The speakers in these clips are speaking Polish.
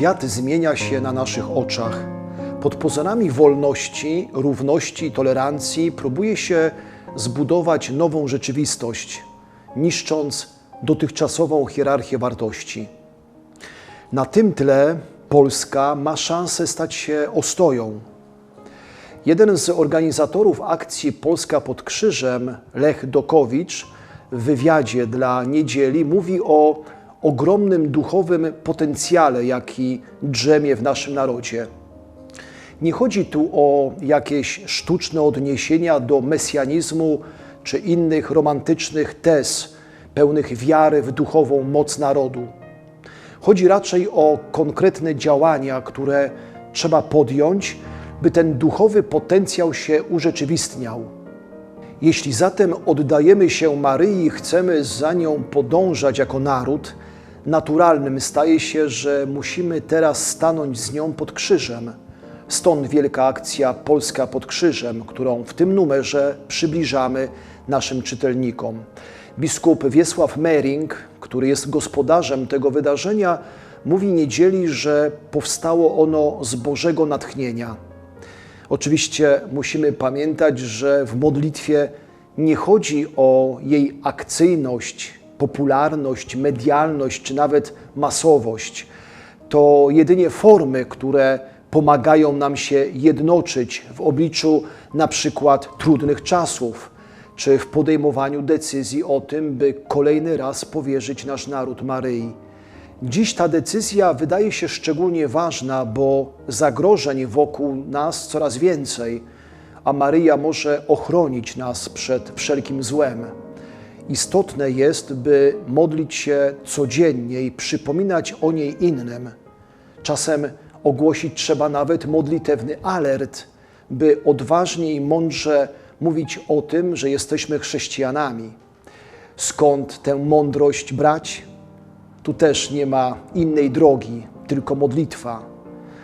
Świat zmienia się na naszych oczach. Pod pozorami wolności, równości i tolerancji próbuje się zbudować nową rzeczywistość, niszcząc dotychczasową hierarchię wartości. Na tym tle Polska ma szansę stać się ostoją. Jeden z organizatorów akcji Polska pod Krzyżem, Lech Dokowicz, w wywiadzie dla Niedzieli mówi o ogromnym duchowym potencjale, jaki drzemie w naszym narodzie. Nie chodzi tu o jakieś sztuczne odniesienia do mesjanizmu czy innych romantycznych tez pełnych wiary w duchową moc narodu. Chodzi raczej o konkretne działania, które trzeba podjąć, by ten duchowy potencjał się urzeczywistniał. Jeśli zatem oddajemy się Maryi i chcemy za nią podążać jako naród, naturalnym staje się, że musimy teraz stanąć z nią pod krzyżem. Stąd wielka akcja Polska pod krzyżem, którą w tym numerze przybliżamy naszym czytelnikom. Biskup Wiesław Mering, który jest gospodarzem tego wydarzenia, mówi niedzieli, że powstało ono z Bożego natchnienia. Oczywiście musimy pamiętać, że w modlitwie nie chodzi o jej akcyjność, popularność, medialność czy nawet masowość. To jedynie formy, które pomagają nam się jednoczyć w obliczu na przykład trudnych czasów, czy w podejmowaniu decyzji o tym, by kolejny raz powierzyć nasz naród Maryi. Dziś ta decyzja wydaje się szczególnie ważna, bo zagrożeń wokół nas coraz więcej, a Maryja może ochronić nas przed wszelkim złem. Istotne jest, by modlić się codziennie i przypominać o niej innym. Czasem ogłosić trzeba nawet modlitewny alert, by odważnie i mądrze mówić o tym, że jesteśmy chrześcijanami. Skąd tę mądrość brać? Tu też nie ma innej drogi, tylko modlitwa,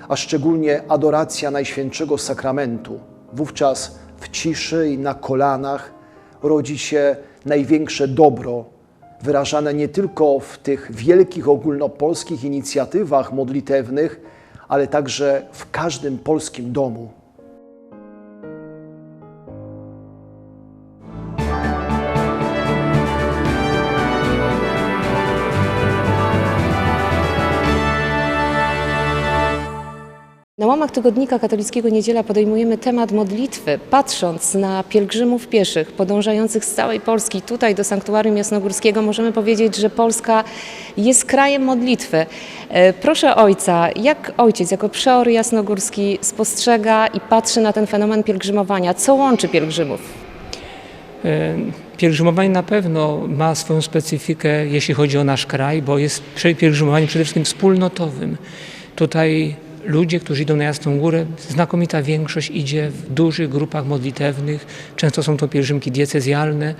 a szczególnie adoracja Najświętszego Sakramentu. Wówczas w ciszy i na kolanach rodzi się największe dobro, wyrażane nie tylko w tych wielkich ogólnopolskich inicjatywach modlitewnych, ale także w każdym polskim domu. Na łamach tygodnika katolickiego Niedziela podejmujemy temat modlitwy, patrząc na pielgrzymów pieszych podążających z całej Polski tutaj do Sanktuarium Jasnogórskiego. Możemy powiedzieć, że Polska jest krajem modlitwy. E, Proszę ojca, jak ojciec jako przeor jasnogórski spostrzega i patrzy na ten fenomen pielgrzymowania? Co łączy pielgrzymów? E, Pielgrzymowanie na pewno ma swoją specyfikę, jeśli chodzi o nasz kraj, bo jest pielgrzymowaniem przede wszystkim wspólnotowym. Tutaj ludzie, którzy idą na Jasną Górę, znakomita większość idzie w dużych grupach modlitewnych, często są to pielgrzymki diecezjalne.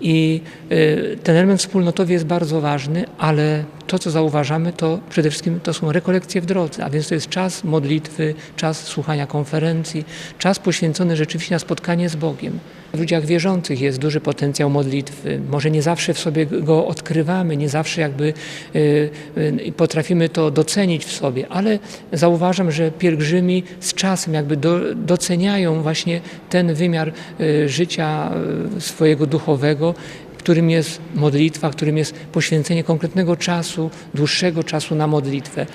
I e, ten element wspólnotowy jest bardzo ważny, ale to, co zauważamy, to przede wszystkim to są rekolekcje w drodze, a więc to jest czas modlitwy, czas słuchania konferencji, czas poświęcony rzeczywiście na spotkanie z Bogiem. W ludziach wierzących jest duży potencjał modlitwy. Może nie zawsze w sobie go odkrywamy, nie zawsze jakby y, y, potrafimy to docenić w sobie, ale zauważam, że pielgrzymi z czasem jakby do, doceniają właśnie ten wymiar y, życia swojego duchowego, którym jest modlitwa, którym jest poświęcenie konkretnego czasu, dłuższego czasu na modlitwę.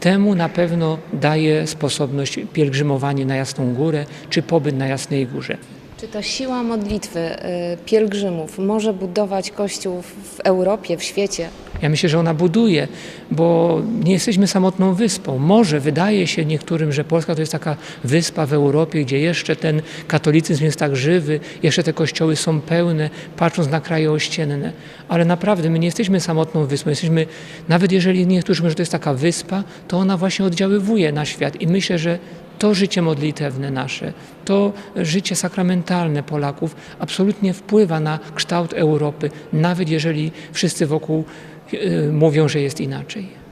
Temu na pewno daje sposobność pielgrzymowanie na Jasną Górę czy pobyt na Jasnej Górze. Czy ta siła modlitwy y, pielgrzymów może budować Kościół w Europie, w świecie? Ja myślę, że ona buduje, bo nie jesteśmy samotną wyspą. Może wydaje się niektórym, że Polska to jest taka wyspa w Europie, gdzie jeszcze ten katolicyzm jest tak żywy, jeszcze te kościoły są pełne, patrząc na kraje ościenne. Ale naprawdę my nie jesteśmy samotną wyspą. Jesteśmy, nawet jeżeli niektórzy mówią, że to jest taka wyspa, to ona właśnie oddziaływuje na świat. I myślę, że to życie modlitewne nasze, to życie sakramentalne Polaków absolutnie wpływa na kształt Europy, nawet jeżeli wszyscy wokół y, mówią, że jest inaczej.